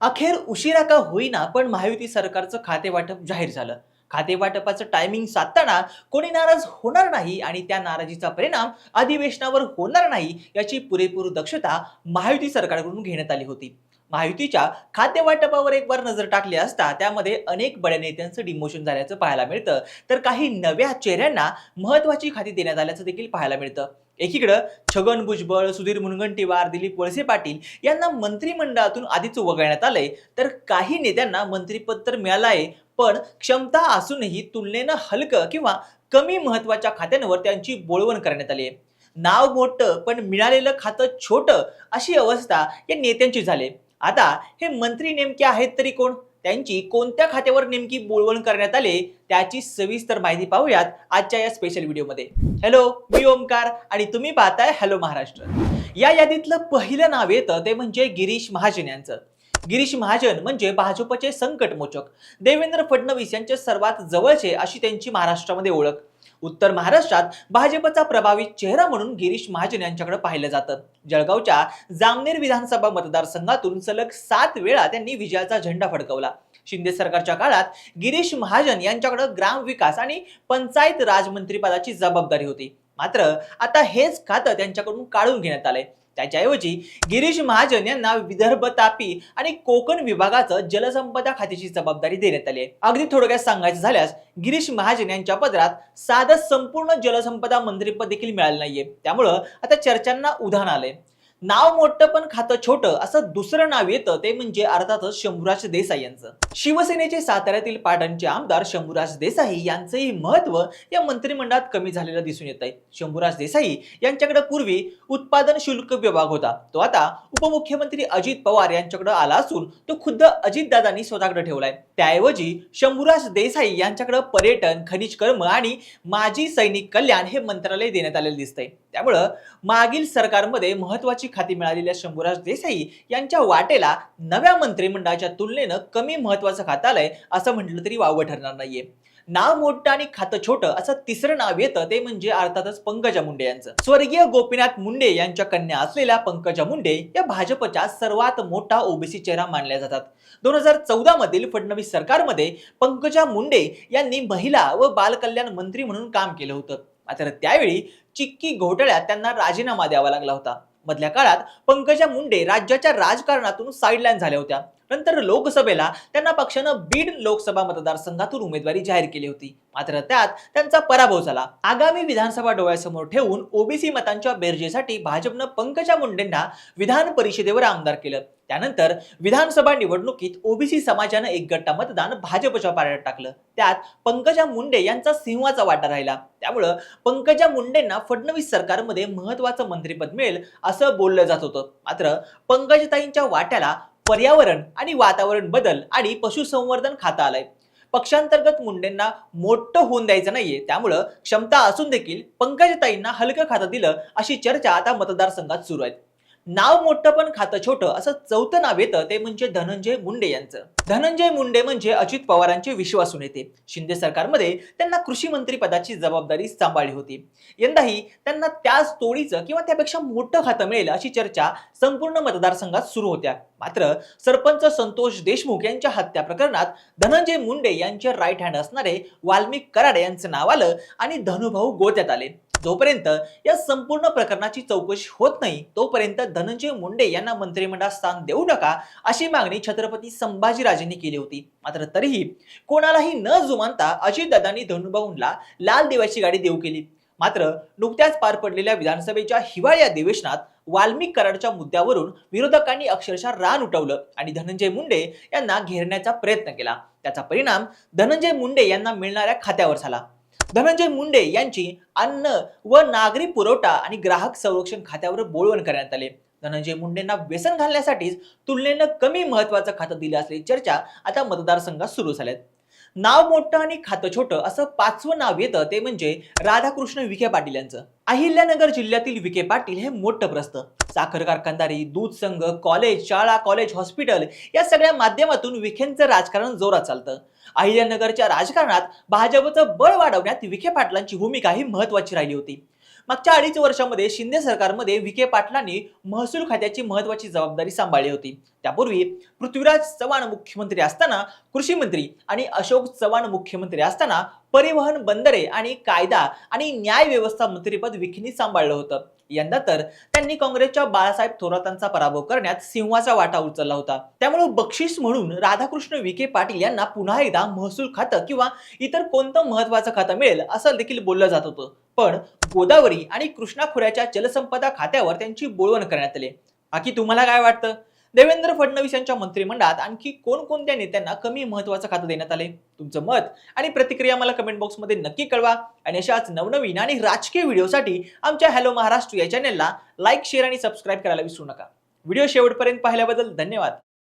अखेर उशिरा का होईना पण महायुती सरकारचं खातेवाटप जाहीर झालं. खातेवाटपाचं टायमिंग साधताना कोणी नाराज होणार नाही आणि त्या नाराजीचा परिणाम अधिवेशनावर होणार नाही याची पुरेपूर दक्षता महायुती सरकारकडून घेण्यात आली होती. महायुतीच्या खातेवाटपावर एक बार नजर टाकली असता त्यामध्ये अनेक बड्या नेत्यांचं डिमोशन झाल्याचं पाहायला मिळतं. तर काही नव्या चेहऱ्यांना महत्वाची खाती देण्यात आल्याचं देखील पाहायला मिळतं. एकीकडं छगन भुजबळ सुधीर मुनगंटीवार दिलीप वळसे पाटील यांना मंत्रिमंडळातून आधीच वगळण्यात आलंय. तर काही नेत्यांना मंत्रिपद तर मिळालं आहे पण क्षमता असूनही तुलनेनं हलकं किंवा कमी महत्त्वाच्या खात्यांवर त्यांची बोळवण करण्यात आली आहे नाव मोठं पण मिळालेलं खातं छोटं अशी अवस्था या नेत्यांची झाली आता हे मंत्री नेमके आहेत तरी कोण? त्यांची कोणत्या खात्यावर नेमकी बोलवण करण्यात आले त्याची सविस्तर माहिती पाहूयात आजच्या या स्पेशल व्हिडिओमध्ये हॅलो मी ओमकार आणि तुम्ही पाहताय हॅलो महाराष्ट्र. या यादीतलं पहिलं नाव येतं ते म्हणजे गिरीश महाजन यांचं. गिरीश महाजन म्हणजे भाजपचे संकटमोचक देवेंद्र फडणवीस यांचे सर्वात जवळचे अशी त्यांची महाराष्ट्रामध्ये ओळख. उत्तर महाराष्ट्रात भाजपचा प्रभावी चेहरा म्हणून गिरीश महाजन यांच्याकडे पाहिलं जातं. जळगावच्या जामनेर विधानसभा मतदारसंघातून सलग सात वेळा त्यांनी विजयाचा झेंडा फडकवला. शिंदे सरकारच्या काळात गिरीश महाजन यांच्याकडे ग्रामविकास आणि पंचायत राजमंत्रीपदाची जबाबदारी होती. मात्र आता हेच खातं त्यांच्याकडून काढून घेण्यात आलंय. त्याच्याऐवजी गिरीश महाजन यांना विदर्भ तापी आणि कोकण विभागाचं जलसंपदा खात्याची जबाबदारी देण्यात आली आहे. अगदी थोडक्यात सांगायचं झाल्यास गिरीश महाजन यांच्या पदरात साधं संपूर्ण जलसंपदा मंत्रीपद देखील मिळालं नाहीये. त्यामुळं आता चर्चांना उधाण आलंय. नाव मोठं पण खातं छोटं असं दुसरं नाव येतं ते म्हणजे अर्थातच शंभूराज देसाई यांचं. शिवसेनेचे साताऱ्यातील पाटणचे आमदार शंभूराज देसाई यांचंही महत्त्व या मंत्रिमंडळात कमी झालेलं दिसून येत आहे शंभूराज देसाई यांच्याकडे पूर्वी उत्पादन शुल्क विभाग होता. तो आता उपमुख्यमंत्री अजित पवार यांच्याकडे आला असून तो खुद्द अजितदादांनी स्वतःकडे ठेवलाय. त्याऐवजी शंभूराज देसाई यांच्याकडे पर्यटन खनिज कर्म आणि माजी सैनिक कल्याण हे मंत्रालय देण्यात आलेलं दिसतंय. त्यामुळं मागील सरकारमध्ये महत्वाची खाती मिळालेल्या शंभूराज देसाई यांच्या वाटेला नव्या मंत्रिमंडळाच्या तुलनेनं कमी महत्वाचं खातं आलंय असं म्हटलं तरी वावं ठरणार नाहीये. नाव मोठं आणि खातं छोटं असं तिसरं नाव येतं ते म्हणजे अर्थातच पंकजा मुंडे यांचं. स्वर्गीय गोपीनाथ मुंडे यांच्या कन्या असलेल्या पंकजा मुंडे या भाजपच्या सर्वात मोठा ओबीसी चेहरा मानल्या जातात. दोन हजार चौदा मधील फडणवीस सरकारमध्ये पंकजा मुंडे यांनी महिला व बालकल्याण मंत्री म्हणून काम केलं होतं. मात्र त्यावेळी चिक्की घोटाळ्यात त्यांना राजीनामा द्यावा लागला होता. मधल्या काळात पंकजा मुंडे राज्याच्या राजकारणातून साईडलाईन झाल्या होत्या. नंतर लोकसभेला त्यांना पक्षानं बीड लोकसभा मतदारसंघातून उमेदवारी जाहीर केली होती. मात्र त्यात त्यांचा पराभव झाला. आगामी विधानसभा डोळ्यासमोर ठेवून ओबीसी मतांच्या बेरजेसाठी भाजपनं पंकजा मुंडेंना विधान परिषदेवर आमदार केलं. त्यानंतर विधानसभा निवडणुकीत ओबीसी समाजानं एक गट्टा मतदान भाजपच्या पारड्यात टाकलं. त्यात पंकजा मुंडे यांचा सिंहाचा वाटा राहिला. त्यामुळं पंकजा मुंडेंना फडणवीस सरकारमध्ये महत्वाचं मंत्रिपद मिळेल असं बोललं जात होतं. मात्र पंकजताईंच्या वाट्याला पर्यावरण आणि वातावरण बदल आणि पशुसंवर्धन खातं आलंय. पक्षांतर्गत मुंडेंना मोठं होऊन द्यायचं नाहीये. त्यामुळं क्षमता असून देखील पंकजताईंना हलकं खातं दिलं अशी चर्चा आता मतदारसंघात सुरू आहे. नाव मोठं पण खातं छोटं असं चौथं नाव येतं ते म्हणजे धनंजय मुंडे यांचं. धनंजय मुंडे म्हणजे अजित पवारांचे विश्वासू नेते शिंदे सरकारमध्ये त्यांना कृषी मंत्री पदाची जबाबदारी सांभाळली होती. यंदाही त्यांना त्याच तोडीचं किंवा त्यापेक्षा मोठं खातं मिळेल अशी चर्चा संपूर्ण मतदारसंघात सुरू होत्या. मात्र सरपंच संतोष देशमुख यांच्या हत्या प्रकरणात धनंजय मुंडे यांचे राईट हँड असणारे वाल्मिक कराड यांचं नाव आलं आणि धनुभाऊ गोत्यात आले. जोपर्यंत या संपूर्ण प्रकरणाची चौकशी होत नाही तोपर्यंत धनंजय मुंडे यांना मंत्रिमंडळात स्थान देऊ नका अशी मागणी छत्रपती संभाजीराजेंनी केली होती. मात्र तरीही कोणालाही न जुमानता अजितदादांनी धनुभाऊंना लाल दिव्याची गाडी देऊ केली. मात्र नुकत्याच पार पडलेल्या विधानसभेच्या हिवाळी अधिवेशनात वाल्मिक कराडच्या मुद्द्यावरून विरोधकांनी अक्षरशः रान उठवलं आणि धनंजय मुंडे यांना घेरण्याचा प्रयत्न केला. त्याचा परिणाम धनंजय मुंडे यांना मिळणाऱ्या खात्यावर झाला. धनंजय मुंडे यांची अन्न व नागरी पुरवठा आणि ग्राहक संरक्षण खात्यावर बोलवण करण्यात आले. धनंजय मुंडेंना व्यसन घालण्यासाठीच तुलनेनं कमी महत्वाचं खातं दिलं असल्याची चर्चा आता मतदारसंघात सुरू झाल्यात. नाव मोठं आणि खातं छोटं असं पाचवं नाव येतं ते म्हणजे राधाकृष्ण विखे पाटील यांचं. अहिल्यानगर जिल्ह्यातील विखे पाटील हे मोठं प्रस्त साखर कारखानदारी दूध संघ कॉलेज शाळा कॉलेज हॉस्पिटल या सगळ्या माध्यमातून विखेंचं राजकारण जोरात चालतं. अहिल्यानगरच्या राजकारणात भाजपचं बळ वाढवण्यात विखे पाटलांची भूमिका ही महत्वाची राहिली होती. मागच्या अडीच वर्षामध्ये शिंदे सरकारमध्ये विखे पाटलांनी महसूल खात्याची महत्वाची जबाबदारी सांभाळली होती. त्यापूर्वी पृथ्वीराज चव्हाण मुख्यमंत्री असताना कृषी मंत्री आणि अशोक चव्हाण मुख्यमंत्री असताना परिवहन बंदरे आणि कायदा आणि न्याय व्यवस्था मंत्रीपद विखेंनी सांभाळलं होतं. यंदा तर त्यांनी काँग्रेसच्या बाळासाहेब थोरातांचा पराभव करण्यात सिंहाचा वाटा उचलला होता. त्यामुळे बक्षीस म्हणून राधाकृष्ण विखे पाटील यांना पुन्हा एकदा महसूल खातं किंवा इतर कोणतं महत्वाचं खातं मिळेल असं देखील बोललं जात होतं. पण गोदावरी आणि कृष्णा खोऱ्याच्या जलसंपदा खात्यावर त्यांची बोळवण करण्यात आली. बाकी तुम्हाला काय वाटतं? देवेंद्र फडणवीस यांच्या मंत्रिमंडळात आणखी कोणकोणत्या नेत्यांना कमी महत्वाचं खातं देण्यात आले? तुमचं मत आणि प्रतिक्रिया मला कमेंट बॉक्समध्ये नक्की कळवा. आणि अशाच नवनवीन आणि राजकीय व्हिडिओसाठी आमच्या हॅलो महाराष्ट्र या चॅनेलला लाईक शेअर आणि सबस्क्राईब करायला विसरू नका. व्हिडिओ शेवटपर्यंत पाहिल्याबद्दल धन्यवाद.